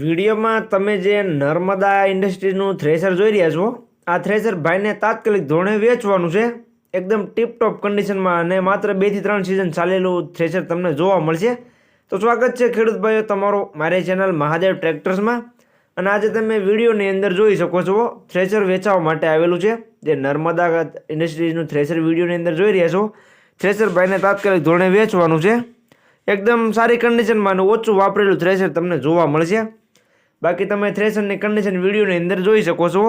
વિડીયોમાં તમે જે નર્મદા ઇન્ડસ્ટ્રીનું થ્રેસર જોઈ રહ્યા છો, આ થ્રેસર ભાઈને તાત્કાલિક ધોરણે વેચવાનું છે. એકદમ ટીપટોપ કન્ડિશનમાં અને માત્ર બેથી ત્રણ સિઝન ચાલેલું થ્રેસર તમને જોવા મળશે. તો સ્વાગત છે ખેડૂત ભાઈઓ, તમારો, મારી ચેનલ મહાદેવ ટ્રેક્ટર્સમાં અને આજે તમે વિડીયોની અંદર જોઈ શકો છો થ્રેસર વેચાવા માટે આવેલું છે. જે નર્મદા ઇન્ડસ્ટ્રીઝનું થ્રેસર વિડીયોની અંદર જોઈ રહ્યા છો. થ્રેસર ભાઈને તાત્કાલિક ધોરણે વેચવાનું છે. એકદમ સારી કન્ડિશનમાં ઓછું વાપરેલું થ્રેસર તમને જોવા મળશે. બાકી તમે થ્રેસરની કન્ડિશન વિડીયોની અંદર જોઈ શકો છો.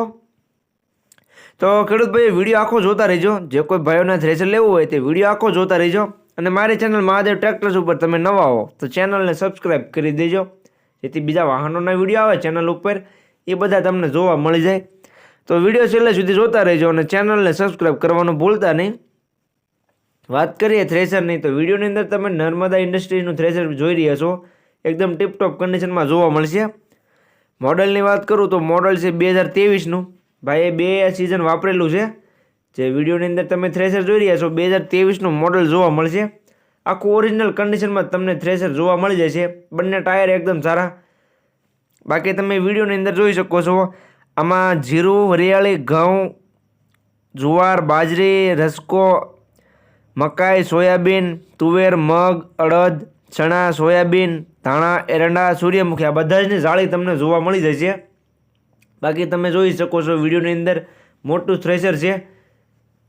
તો ખેડૂત ભાઈ વીડિયો આખો જોતા રહેજો. જે કોઈ ભાઈઓને થ્રેસર લેવું હોય તે વીડિયો આખો જોતા રહેજો. અને મારી ચેનલ મહાદેવ ટ્રેક્ટર્સ ઉપર તમે નવા હો, તો ચેનલને સબસ્ક્રાઈબ કરી દેજો. જેથી બીજા વાહનોના વીડિયો આવે ચેનલ ઉપર, એ બધા તમને જોવા મળી જાય. તો વીડિયો છેલ્લે સુધી જોતા રહેજો અને ચેનલને સબસ્ક્રાઈબ કરવાનું ભૂલતા નહીં. વાત કરીએ થ્રેસરની તો વિડીયોની અંદર તમે નર્મદા ઇન્ડસ્ટ્રીનું થ્રેસર જોઈ રહ્યા છો. એકદમ ટીપટોપ કન્ડિશનમાં જોવા મળશે. મોડલની વાત કરું તો મોડલ છે બે હજાર ત્રેવીસનું. એ બે સિઝન વાપરેલું છે. જે વિડીયોની અંદર તમે થ્રેસર જોઈ રહ્યા છો, બે હજાર ત્રેવીસનું મોડલ જોવા મળશે. આખું ઓરિજિનલ કન્ડિશનમાં તમને થ્રેસર જોવા મળી જશે. બંને ટાયર એકદમ સારા. બાકી તમે વિડીયોની અંદર જોઈ શકો છો, આમાં જીરું વરિયાળી ઘઉં, જુવાર, બાજરી, રસકો, મકાઈ, સોયાબીન, તુવેર, મગ, અડદ ચણા, સોયાબીન, ધાણા, એરંડા, સૂર્યમુખી, આ બધા જની જાળી તમને જોવા મળી જાય છે. બાકી તમે જોઈ શકો છો વિડીયોની અંદર મોટું થ્રેસર છે.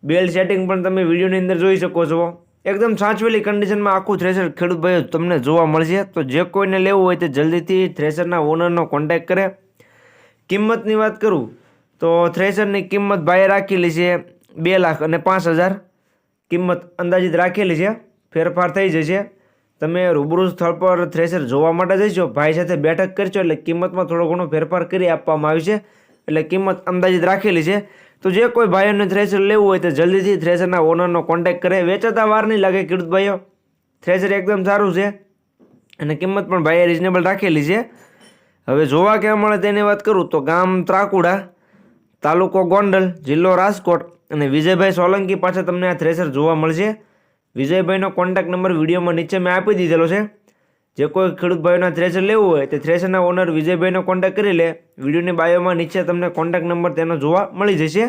બેલ સેટિંગ પણ તમે વિડીયોની અંદર જોઈ શકો છો. એકદમ સાચવેલી કન્ડિશનમાં આખું થ્રેસર ખેડૂત ભાઈઓ તમને જોવા મળશે. તો જે કોઈને લેવું હોય તે જલ્દીથી થ્રેસરના ઓનરનો કોન્ટેક્ટ કરે. કિંમતની વાત કરું, તો થ્રેસરની કિંમત ભાઈએ રાખેલી છે બે લાખ અને પાંચ હજાર. કિંમત અંદાજિત રાખેલી છે. ફેરફાર થઈ જશે. તમે રૂબરૂ સ્થળ પર થ્રેસર જોવા માટે જઈશો ભાઈ સાથે બેઠક કરશો એટલે કિંમતમાં થોડો ઘણો ફેરફાર કરી આપવામાં આવી છે. એટલે કિંમત અંદાજિત રાખેલી છે. તો જે કોઈ ભાઈઓને થ્રેસર લેવું હોય તો જલ્દીથી થ્રેસરના ઓનરનો કોન્ટેક્ટ કરે. વેચાતા વાર નહીં લાગે ખેડૂત ભાઈઓ. થ્રેસર એકદમ સારું છે. અને કિંમત પણ ભાઈએ રિઝનેબલ રાખેલી છે. હવે જોવા કેવા મળે તેની વાત કરું તો ગામ ત્રાકુડા, તાલુકો ગોંડલ, જિલ્લો રાજકોટ અને વિજયભાઈ સોલંકી પાસે તમને આ થ્રેસર જોવા મળશે. વિજયભાઈનો કોન્ટેક્ટ નંબર વિડીયોમાં નીચે મેં આપી દીધેલો છે. જે કોઈ ખેડૂત ભાઈઓના થ્રેસર લેવું હોય, તે થ્રેસરના ઓનર વિજયભાઈનો કોન્ટેક્ટ કરી લે. વિડીયોની બાયોમાં નીચે તમને કોન્ટેક્ટ નંબર તેનો જોવા મળી જશે.